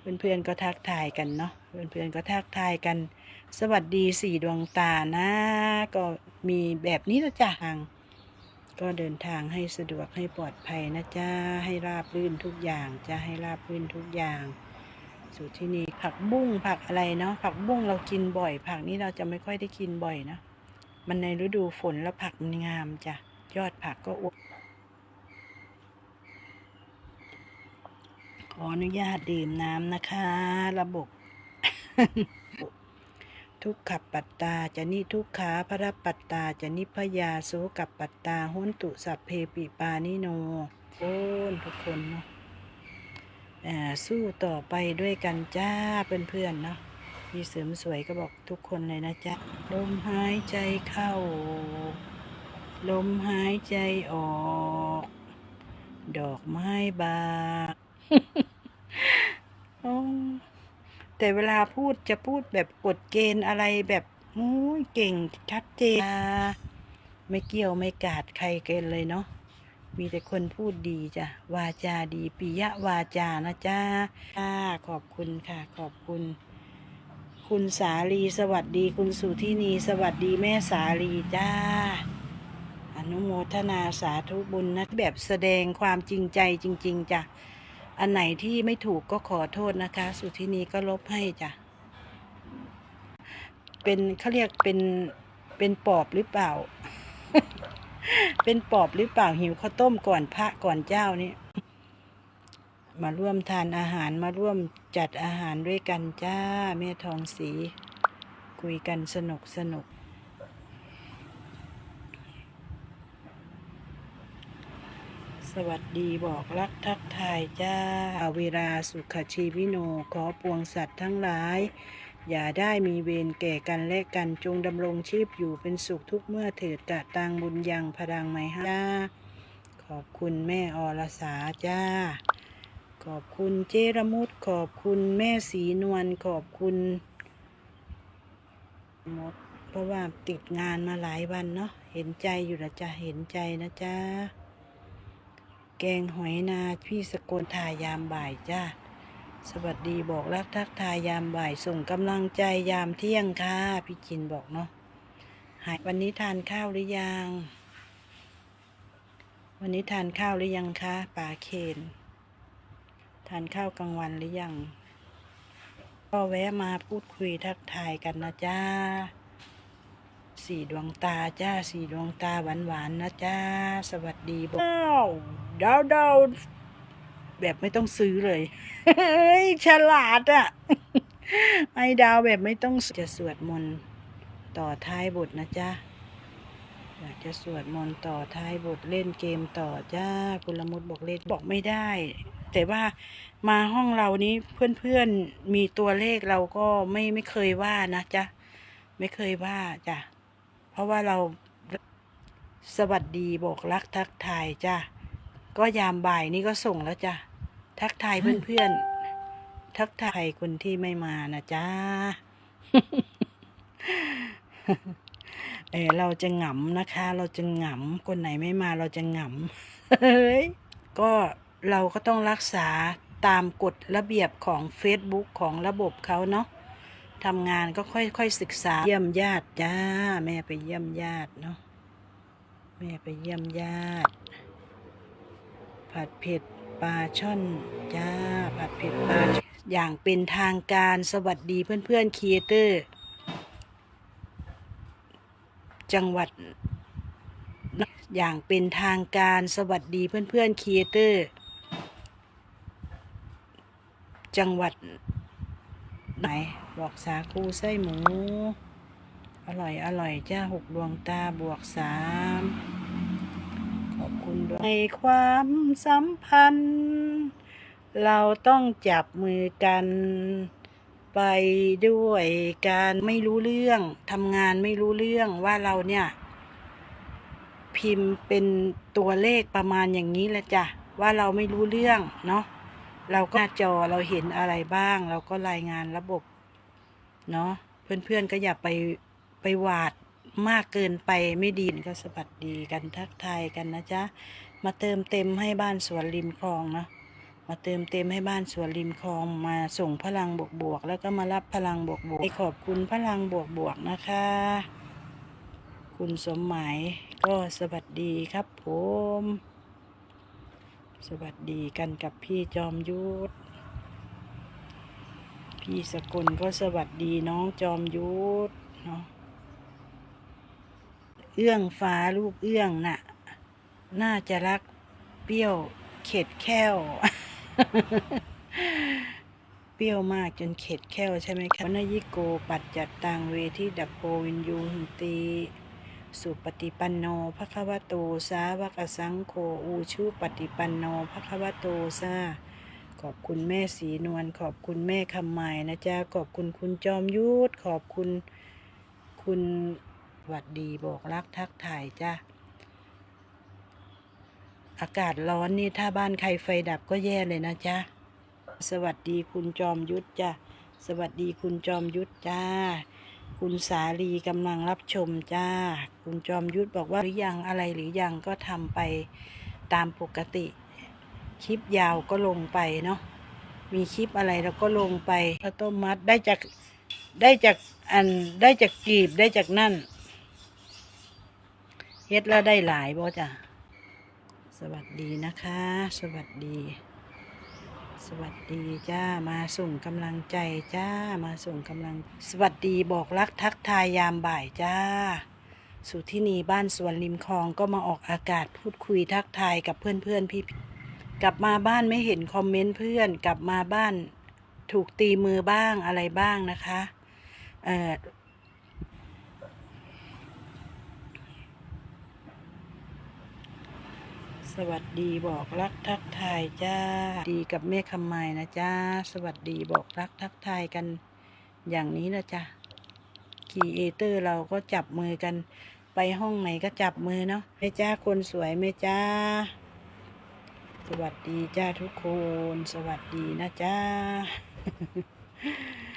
เพื่อนๆก็ทักทายกันเนาะเพื่อนๆก็ทักทายกัน สวัสดีสี่ดวงตานะ ก็มีแบบนี้นะจ๊ะทางก็เดินทางให้สะดวกให้ปลอดภัยนะจ๊ะให้ราบรื่นทุกอย่างจะให้ราบรื่นทุกอย่างสู่ที่นี่ผักบุ้งผักอะไรเนาะผักบุ้งเรากินบ่อย ผักนี้เราจะไม่ค่อยได้กินบ่อยนะมันในฤดูฝนแล้วผักมันงามจ้ะยอดผักก็อวบข ออนุญาตดื่มน้ำนะคะ ระบบ ทุกขับปัตตาจะนิทุกขาพระปัตตาจะนิพยาโสกับปัตตาหุนตุสัพเพปิปานิโนโอ้นทุกคนเนาะสู้ต่อไปด้วยกันจ้าเพื่อนๆเนาะมีเสริมสวยก็บอกทุกคนเลยนะจ๊ะ ลมหายใจเข้า ลมหายใจออก ดอกไม้บาน แต่เวลาพูดจะพูดแบบกฎเกณฑ์อะไรแบบโอ้ยเก่งชัดเจนไม่เกี่ยวไม่กาดใครเกันเลยเนาะมีแต่คนพูดดีจ้ะ วาจาดีปิยะวาจานะจ้าจ้าขอบคุณค่ะ ขอบคุณ คุณสาลีสวัสดี คุณสุที่นี สวัสดีแม่สาลีจ้า อนุโมทนาสาธุบุญนะแบบแสดงความจริงใจจริง ๆจ้ะ อันไหนที่ไม่ถูกก็ขอโทษนะคะ สุทินีก็ลบให้จ้ะ เป็นเขาเรียกเป็นเป็นปอบหรือเปล่า เป็นปอบหรือเปล่าหิวข้าวต้มก่อนพระก่อนเจ้านี่ มาร่วมทานอาหารมาร่วมจัดอาหารด้วยกันจ้าแม่ทองสี คุยกันสนุกสนุก สวัสดีบอกรักทักทายจ้าอาเวลาสุขชีวิโนขอปวงสัตว์ทั้งหลาย อย่าได้มีเวรแก่กันและกันจงดำรงชีพอยู่เป็นสุขทุกเมื่อเถิดกะตังบุญยังพดังไมฮะจ้าขอบคุณแม่อรสาจ้า ขอบคุณเจรมุตขอบคุณแม่สีนวลขอบคุณหมดเพราะว่าติดงานมาหลายวันเนาะเห็นใจอยู่นะจ๊ะเห็นใจนะจ๊ะ แกงหอยนาพี่สกลทายามบ่ายจ้า สวัสดีบอกรักทักทายยามบ่ายส่งกำลังใจยามเที่ยงค่ะ พี่จินบอกเนาะหายวันนี้ทานข้าวหรือยัง วันนี้ทานข้าวหรือยังคะป่าเคน ทานข้าวกลางวันหรือยัง ก็แวะมาพูดคุยทักทายกันนะจ้า สี่ดวงตาจ้าสี่ดวงตาหวานหวานๆนะจ้า สวัสดีบอกดาวดาวดาวแบบไม่ต้องซื้อเลยเฮ้ยฉลาดอะ่ะไอดาวแบบไม่ต้องจะสวดมนต์ต่อท้ายบทนะจ๊ะอยากจะสวดมนต์ต่อท้ายบทเล่นเกมต่อจ้าคุลมุดบอกเล่นบอกไม่ได้ แต่ว่ามาห้องเรานี้เพื่อนๆมีตัวเลขเราก็ไม่ไม่เคยว่านะจ๊ะไม่เคยว่าจ้ะ เพราะว่าเราสวัสดีบอกรักทักทายจ้ะก็ยามบ่ายนี้ก็ส่งแล้วจ้ะทักทายเพื่อนๆทักทายคนที่ไม่มานะจ้าเออเราจะหงำนะคะ เราจะหงำคนไหนไม่มาเราจะหงำเฮ้ยก็เราก็ต้องรักษาตามกฎระเบียบของ Facebook ของระบบเขาเนาะ ทำงานก็ค่อยๆศึกษาเยี่ยมญาติจ้า แม่ไปเยี่ยมญาติเนาะแม่ไปเยี่ยมญาติผัดเผ็ดปลาช่อนจ้าผัดเผ็ดปลาช่อนอย่างเป็นทางการสวัสดีเพื่อนๆครีเอเตอร์ จังหวัด อย่างเป็นทางการสวัสดีเพื่อนๆครีเอเตอร์ จังหวัด ไหน บอกสาคูไส้หมู อร่อยอร่อยจ้าหกดวงตาบวกสามขอบคุณด้วยในความสัมพันธ์ เราต้องจับมือกัน ไปด้วยการไม่รู้เรื่องทำงานไม่รู้เรื่องว่าเราเนี่ย พิมพ์เป็นตัวเลขประมาณอย่างนี้แหละจ้ะว่าเราไม่รู้เรื่องเนาะ เราก็หน้าจอเราเห็นอะไรบ้าง เราก็รายงานระบบ เนาะเพื่อนๆก็อย่าไปไปหวาดมากเกินไปไม่ดีก็สวัสดีกันทักทายกันนะจ๊ะ มาเติมเต็มให้บ้านสวนริมคลองเนาะมาเติมเต็มให้บ้านสวนริมคลองมาส่งพลังบวกบวกๆแล้วก็มารับพลังบวกบวกขอบคุณพลังบวกบวกๆนะคะ คุณสมหมายก็สวัสดีครับผม สวัสดีกันกับพี่จอมยุทธพี่สกลก็สวัสดีน้องจอมยุทธเนาะเอื้องฟ้าลูกเอื้องน่ะ น่าจะรักเปรี้ยวเข็ดแค้วเปรี้ยวมากจนเข็ดแค้วใช่ไหมคะวนยิโกปัจจัตตังเวทิดับโปวินยูหินตี สุปฏิปันโนภะคะวะโตสาวกสังโฆอูชุปฏิปันโนภะคะวะโตสาขอบคุณแม่สีนวลขอบคุณแม่คำใหม่นะจ๊ะขอบคุณคุณจอมยุทธขอบคุณคุณหวัดดีบอกรักทักถ่ายจ้ะอากาศร้อนนี่ถ้าบ้านใครไฟดับก็แย่เลยนะจ๊ะสวัสดีคุณจอมยุทธจ้ะสวัสดีคุณจอมยุทธจ้า คุณสาลีกำลังรับชมจ้า คุณจอมยุทธบอกว่าหรือยังอะไรหรือยังก็ทำไปตามปกติ คลิปยาวก็ลงไปเนาะมีคลิปอะไรเราก็ลงไปข้าวต้มมัดได้จากได้จากอันได้จากกีบได้จากนั่นเฮ็ดแล้วได้หลายบ่จ้ะสวัสดีนะคะ สวัสดี สวัสดีจ้ามาส่งกำลังใจจ้ามาส่งกำลัง สวัสดีบอกรักทักทายยามบ่ายจ้า สุทินีบ้านสวนริมคลองก็มาออกอากาศพูดคุยทักทายกับเพื่อนเพื่อนพี่กลับมาบ้านไม่เห็นคอมเมนต์เพื่อน กลับมาบ้านถูกตีมือบ้างอะไรบ้างนะคะเอ่อ สวัสดีบอกรักทักทายจ้า ดีกับแม่คำไมนะจ้า สวัสดีบอกรักทักทายกันอย่างนี้นะจ้ะครีเอเตอร์เราก็จับมือกัน ไปห้องไหนก็จับมือเนาะแม่จ้าคนสวยแม่จ้า สวัสดีจ้าทุกคน สวัสดีนะจ้า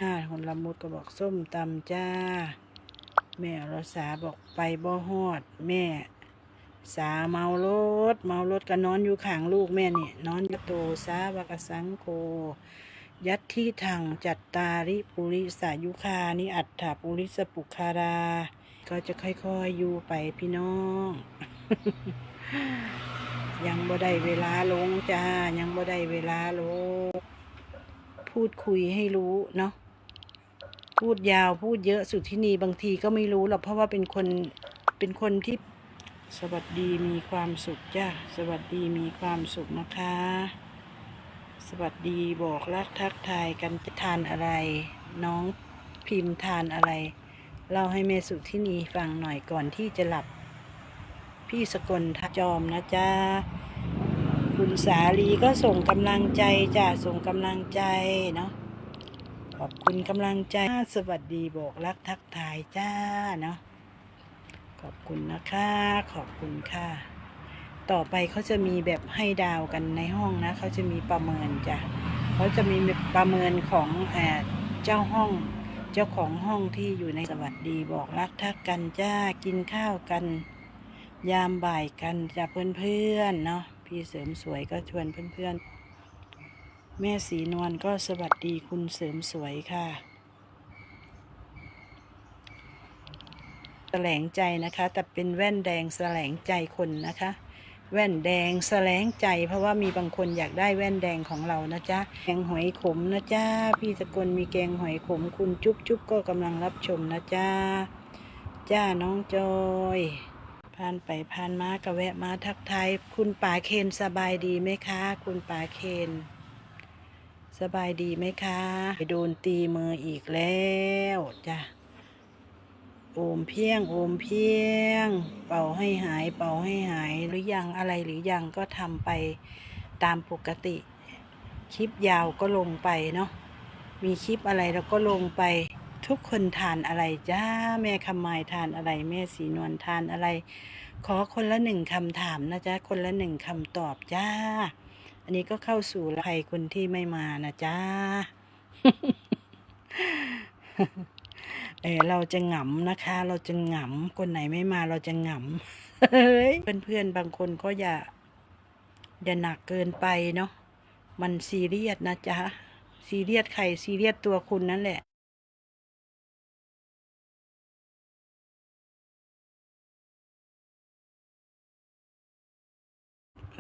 อ่าคนละมุดก็บอกส้มตำจ้า แม่รสาบอกไปบ่ฮอด แม่ สาเมารถเมารถก็นอนอยู่ข้างลูกแม่นี่นอนอยู่โตสาวกสังโกยัดที่ถังจัตตาริปุริสายุคานิอัตถาปุริสปุคารา ก็จะค่อยๆอยู่ไปพี่น้อง ยังบ่ได้เวลาลงจ้า ยังบ่ได้เวลาลง พูดคุยให้รู้เนาะ พูดยาวพูดเยอะสุดที่นี่บางทีก็ไม่รู้หรอกเพราะว่าเป็นคนเป็นคนที่ สวัสดีมีความสุขจ้าสวัสดีมีความสุขนะคะ สวัสดีบอกรักทักทายกันจะทานอะไร น้องพิมพ์ทานอะไรเล่าให้แม่สุที่นีฟังหน่อยก่อนที่จะหลับ พี่สกลจอมนะจ้าคุณสาลีก็ส่งกำลังใจจ้าส่งกำลังใจเนาะขอบคุณกำลังใจสวัสดีบอกรักทักทายจ้าเนาะ ขอบคุณนะคะ ขอบคุณค่ะ ต่อไปเขาจะมีแบบให้ดาวกันในห้องนะเขาจะมีประเมินจ้ะเขาจะมีประเมินของเอเจ้าห้อง เจ้าของห้องที่อยู่ในสวัสดีบอกรักทักกันจ้ากินข้าวกัน ยามบ่ายกันจ้ะเพื่อนๆเนาะพี่เสริมสวยก็ชวนเพื่อนๆแม่สีนวลก็สวัสดีคุณเสริมสวยค่ะ แสลงใจนะคะ แต่เป็นแว่นแดงแสลงใจคนนะคะ แว่นแดงแสลงใจ เพราะว่ามีบางคนอยากได้แว่นแดงของเรานะจ๊ะแกงหอยขมนะจ๊ะพี่สกลมีแกงหอยขม คุณจุ๊บจุ๊บก็กำลังรับชมนะจ๊ะจ้าน้องจอยผ่านไปผ่านมาก็แวะมาทักทายคุณป่าเคนสบายดีไหมคะ คุณป่าเคนสบายดีไหมคะ ไปโดนตีมืออีกแล้วจ้ะ โอมเพียง โอมเพียง เป่าให้หาย เป่าให้หาย หรือยังอะไรหรือยังก็ทำไปตามปกติ คลิปยาวก็ลงไปเนาะ มีคลิปอะไรเราก็ลงไป ทุกคนทานอะไรจ้า แม่คำไมทานอะไร แม่สีนวลทานอะไร ขอคนละหนึ่งคำถามนะจ๊ะ คนละหนึ่งคำตอบจ้า อันนี้ก็เข้าสู่ภัยคนที่ไม่มานะจ้า เออเราจะหงำนะคะ เราจะหงำคนไหนไม่มาเราจะหงำเฮ้ยเพื่อนๆบางคนก็อย่า อย่าหนักเกินไปเนาะมันซีเรียสนะจ๊ะซีเรียสใครซีเรียสตัวคุณนั่นแหละ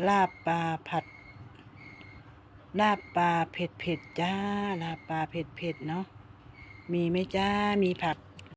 ลาบปลาผัด ลาบปลาเผ็ดเผ็ดๆจ้า ลาบปลาเผ็ดเผ็ดๆเนาะ มีไหมจ้ามีผัก